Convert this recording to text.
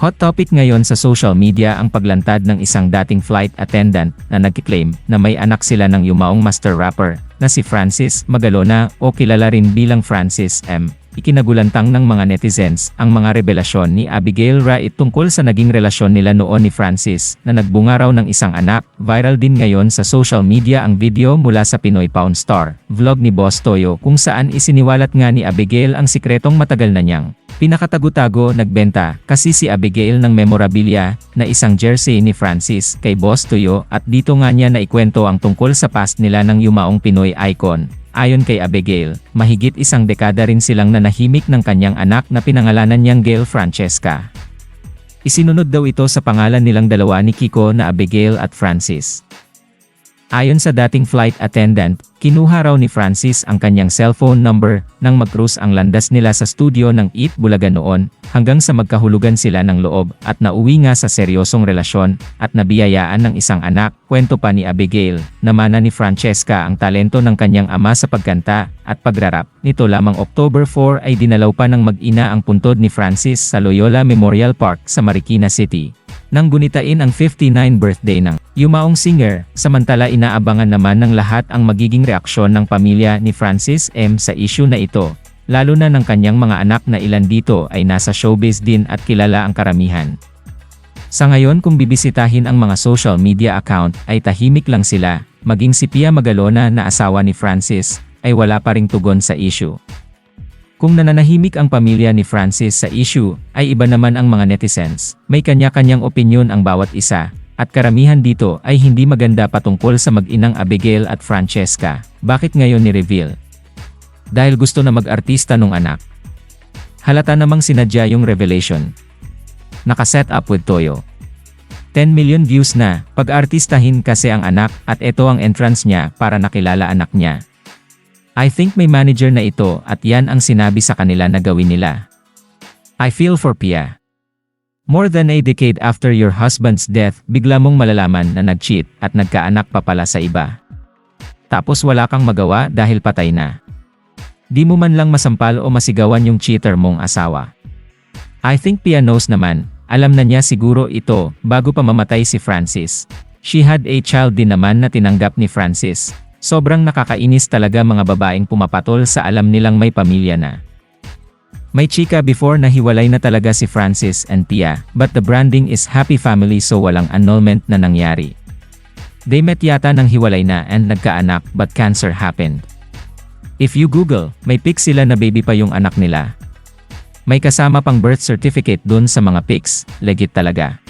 Hot topic ngayon sa social media ang paglantad ng isang dating flight attendant na nagkiklaim na may anak sila ng yumaong master rapper na si Francis Magalona o kilala rin bilang Francis M. Ikinagulantang ng mga netizens ang mga revelasyon ni Abigail Wright tungkol sa naging relasyon nila noon ni Francis na nagbunga raw ng isang anak. Viral din ngayon sa social media ang video mula sa Pinoy Pound Star vlog ni Boss Toyo kung saan isiniwalat nga ni Abigail ang sikretong matagal na niyang Pinakatago-tago nagbenta kasi si Abigail ng memorabilia na isang jersey ni Francis kay Boss Tuyo at dito nga niya naikwento ang tungkol sa past nila ng yumaong Pinoy icon. Ayon kay Abigail, mahigit isang dekada rin silang nanahimik ng kanyang anak na pinangalanan niyang Gail Francesca. Isinunod daw ito sa pangalan nilang dalawa ni Kiko na Abigail at Francis. Ayon sa dating flight attendant, kinuha raw ni Francis ang kanyang cellphone number nang mag-cruise ang landas nila sa studio ng Eat Bulaga noon, hanggang sa magkahulugan sila ng loob at nauwi nga sa seryosong relasyon at nabiyayaan ng isang anak. Kwento pa ni Abigail, namana ni Francesca ang talento ng kanyang ama sa pagkanta at pagrarap. Nito lamang October 4 ay dinalaw pa ng mag-ina ang puntod ni Francis sa Loyola Memorial Park sa Marikina City nang gunitain ang 59 birthday ng yumaong singer, samantala inaabangan naman ng lahat ang magiging reaksyon ng pamilya ni Francis M. sa issue na ito, lalo na ng kanyang mga anak na ilan dito ay nasa showbiz din at kilala ang karamihan. Sa ngayon kung bibisitahin ang mga social media account ay tahimik lang sila, maging si Pia Magalona na asawa ni Francis, ay wala pa ring tugon sa issue. Kung nananahimik ang pamilya ni Francis sa issue, ay iba naman ang mga netizens. May kanya-kanyang opinyon ang bawat isa, at karamihan dito ay hindi maganda patungkol sa mag-inang Abigail at Francesca. Bakit ngayon ni-reveal? Dahil gusto na mag-artista nung anak. Halata namang sinadya yung revelation. Nakaset up with Toyo. 10 million views na, pag-artistahin kasi ang anak at ito ang entrance niya para nakilala anak niya. I think may manager na ito at yan ang sinabi sa kanila na gawin nila. I feel for Pia. More than a decade after your husband's death, bigla mong malalaman na nag-cheat at nagkaanak pa pala sa iba. Tapos wala kang magawa dahil patay na. Di mo man lang masampal o masigawan yung cheater mong asawa. I think Pia knows naman, alam na niya siguro ito bago pa mamatay si Francis. She had a child din naman na tinanggap ni Francis. Sobrang nakakainis talaga mga babaeng pumapatol sa alam nilang may pamilya na. May chika before na hiwalay na talaga si Francis and Pia, but the branding is happy family so walang annulment na nangyari. They met yata ng hiwalay na and nagkaanak but cancer happened. If you Google, may pic sila na baby pa yung anak nila. May kasama pang birth certificate dun sa mga pics, legit talaga.